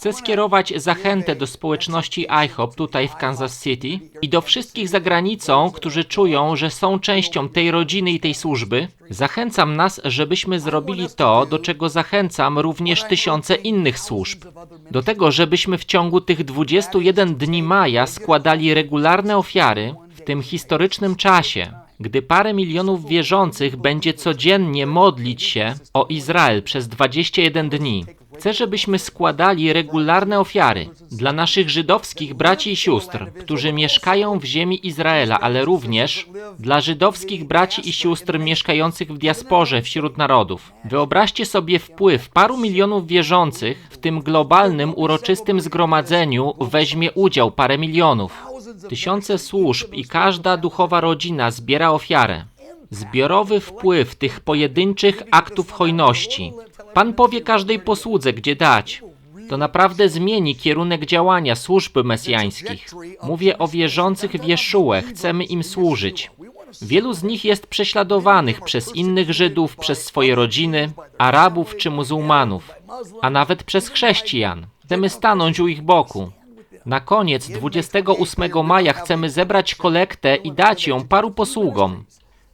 Chcę skierować zachętę do społeczności IHOP tutaj w Kansas City i do wszystkich za granicą, którzy czują, że są częścią tej rodziny i tej służby. Zachęcam nas, żebyśmy zrobili to, do czego zachęcam również tysiące innych służb. Do tego, żebyśmy w ciągu tych 21 dni maja składali regularne ofiary w tym historycznym czasie, gdy parę milionów wierzących będzie codziennie modlić się o Izrael przez 21 dni. Chcę, żebyśmy składali regularne ofiary dla naszych żydowskich braci i sióstr, którzy mieszkają w ziemi Izraela, ale również dla żydowskich braci i sióstr mieszkających w diasporze wśród narodów. Wyobraźcie sobie wpływ paru milionów wierzących w tym globalnym, uroczystym zgromadzeniu weźmie udział parę milionów. Tysiące służb i każda duchowa rodzina zbiera ofiarę. Zbiorowy wpływ tych pojedynczych aktów hojności. Pan powie każdej posłudze, gdzie dać. To naprawdę zmieni kierunek działania służb mesjańskich. Mówię o wierzących w Jeszułę, chcemy im służyć. Wielu z nich jest prześladowanych przez innych Żydów, przez swoje rodziny, Arabów czy muzułmanów, a nawet przez chrześcijan. Chcemy stanąć u ich boku. Na koniec 28 maja chcemy zebrać kolektę i dać ją paru posługom.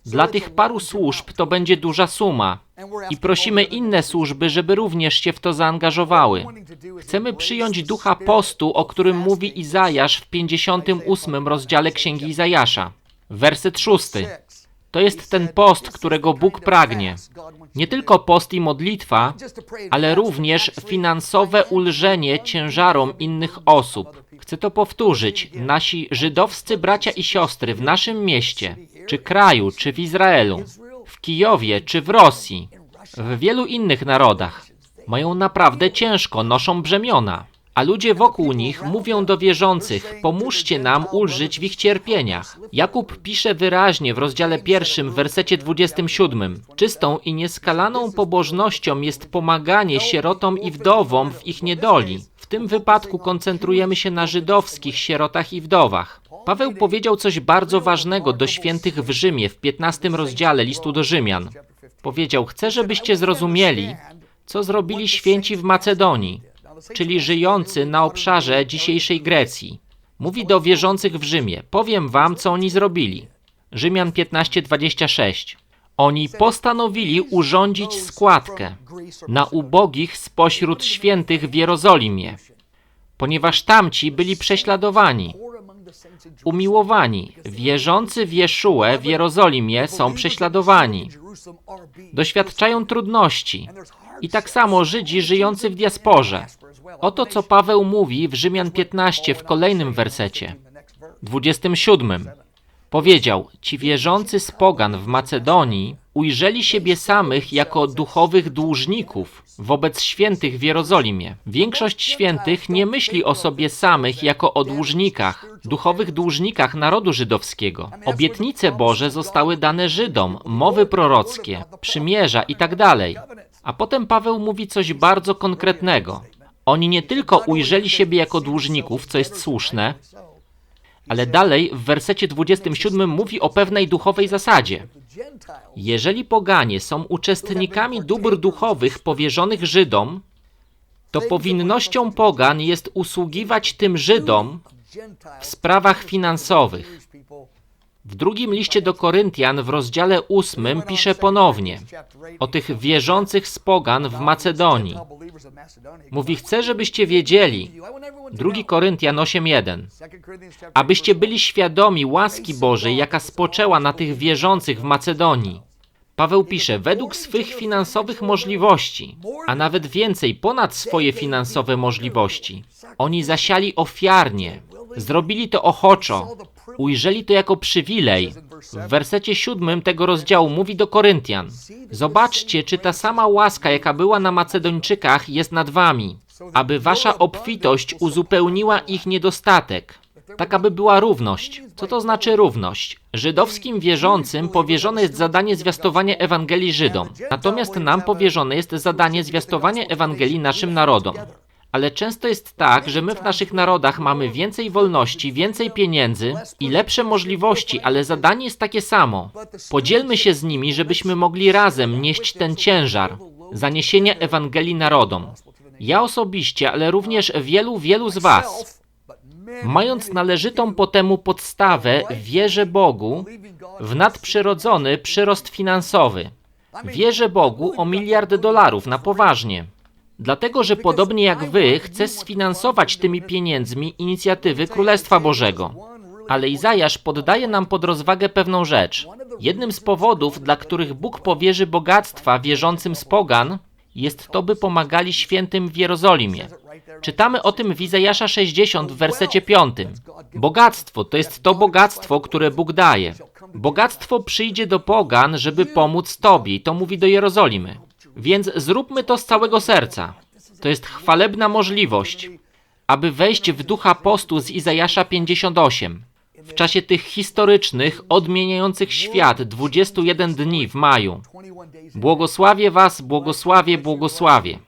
Dla tych paru służb to będzie duża suma i prosimy inne służby, żeby również się w to zaangażowały. Chcemy przyjąć ducha postu, o którym mówi Izajasz w 58 rozdziale Księgi Izajasza. Werset szósty. To jest ten post, którego Bóg pragnie. Nie tylko post i modlitwa, ale również finansowe ulżenie ciężarom innych osób. Chcę to powtórzyć. Nasi żydowscy bracia i siostry w naszym mieście, czy kraju, czy w Izraelu, w Kijowie, czy w Rosji, w wielu innych narodach, mają naprawdę ciężko, noszą brzemiona. A ludzie wokół nich mówią do wierzących: Pomóżcie nam ulżyć w ich cierpieniach. Jakub pisze wyraźnie w rozdziale pierwszym, w wersecie 27. Czystą i nieskalaną pobożnością jest pomaganie sierotom i wdowom w ich niedoli. W tym wypadku koncentrujemy się na żydowskich sierotach i wdowach. Paweł powiedział coś bardzo ważnego do świętych w Rzymie w 15 rozdziale listu do Rzymian. Powiedział: Chcę, żebyście zrozumieli, co zrobili święci w Macedonii czyli żyjący na obszarze dzisiejszej Grecji. Mówi do wierzących w Rzymie: Powiem wam, co oni zrobili. Rzymian 15:26. Oni postanowili urządzić składkę na ubogich spośród świętych w Jerozolimie, ponieważ tamci byli prześladowani. Umiłowani, wierzący w Jeszułę w Jerozolimie są prześladowani. Doświadczają trudności. I tak samo Żydzi żyjący w diasporze. Oto co Paweł mówi w Rzymian 15 w kolejnym wersecie, 27. Powiedział: Ci wierzący z pogan w Macedonii ujrzeli siebie samych jako duchowych dłużników wobec świętych w Jerozolimie. Większość świętych nie myśli o sobie samych jako o dłużnikach, duchowych dłużnikach narodu żydowskiego. Obietnice Boże zostały dane Żydom, mowy prorockie, przymierza itd. Tak A potem Paweł mówi coś bardzo konkretnego. Oni nie tylko ujrzeli siebie jako dłużników, co jest słuszne, ale dalej w wersecie 27 mówi o pewnej duchowej zasadzie. Jeżeli poganie są uczestnikami dóbr duchowych powierzonych Żydom, to powinnością pogan jest usługiwać tym Żydom w sprawach finansowych. W drugim liście do Koryntian w rozdziale 8 pisze ponownie o tych wierzących z pogan w Macedonii. Mówi, chcę, żebyście wiedzieli, 2 Koryntian 8.1, abyście byli świadomi łaski Bożej, jaka spoczęła na tych wierzących w Macedonii. Paweł pisze, według swych finansowych możliwości, a nawet więcej ponad swoje finansowe możliwości. Oni zasiali ofiarnie, zrobili to ochoczo, ujrzeli to jako przywilej. W wersecie siódmym tego rozdziału mówi do Koryntian: Zobaczcie, czy ta sama łaska, jaka była na Macedończykach, jest nad wami, aby wasza obfitość uzupełniła ich niedostatek. Tak, aby była równość. Co to znaczy równość? Żydowskim wierzącym powierzone jest zadanie zwiastowania Ewangelii Żydom, natomiast nam powierzone jest zadanie zwiastowania Ewangelii naszym narodom. Ale często jest tak, że my w naszych narodach mamy więcej wolności, więcej pieniędzy i lepsze możliwości, ale zadanie jest takie samo. Podzielmy się z nimi, żebyśmy mogli razem nieść ten ciężar zaniesienia Ewangelii narodom. Ja osobiście, ale również wielu, wielu z Was, mając należytą po temu podstawę, wierzę Bogu w nadprzyrodzony przyrost finansowy. Wierzę Bogu o miliard dolarów na poważnie. Dlatego, że podobnie jak Wy, chcę sfinansować tymi pieniędzmi inicjatywy Królestwa Bożego. Ale Izajasz poddaje nam pod rozwagę pewną rzecz. Jednym z powodów, dla których Bóg powierzy bogactwa wierzącym z pogan, jest to, by pomagali świętym w Jerozolimie. Czytamy o tym w Izajasza 60 w wersecie 5. Bogactwo to jest to bogactwo, które Bóg daje. Bogactwo przyjdzie do pogan, żeby pomóc Tobie, i to mówi do Jerozolimy. Więc zróbmy to z całego serca. To jest chwalebna możliwość, aby wejść w ducha postu z Izajasza 58. W czasie tych historycznych, odmieniających świat 21 dni w maju. Błogosławię Was, błogosławię, błogosławię.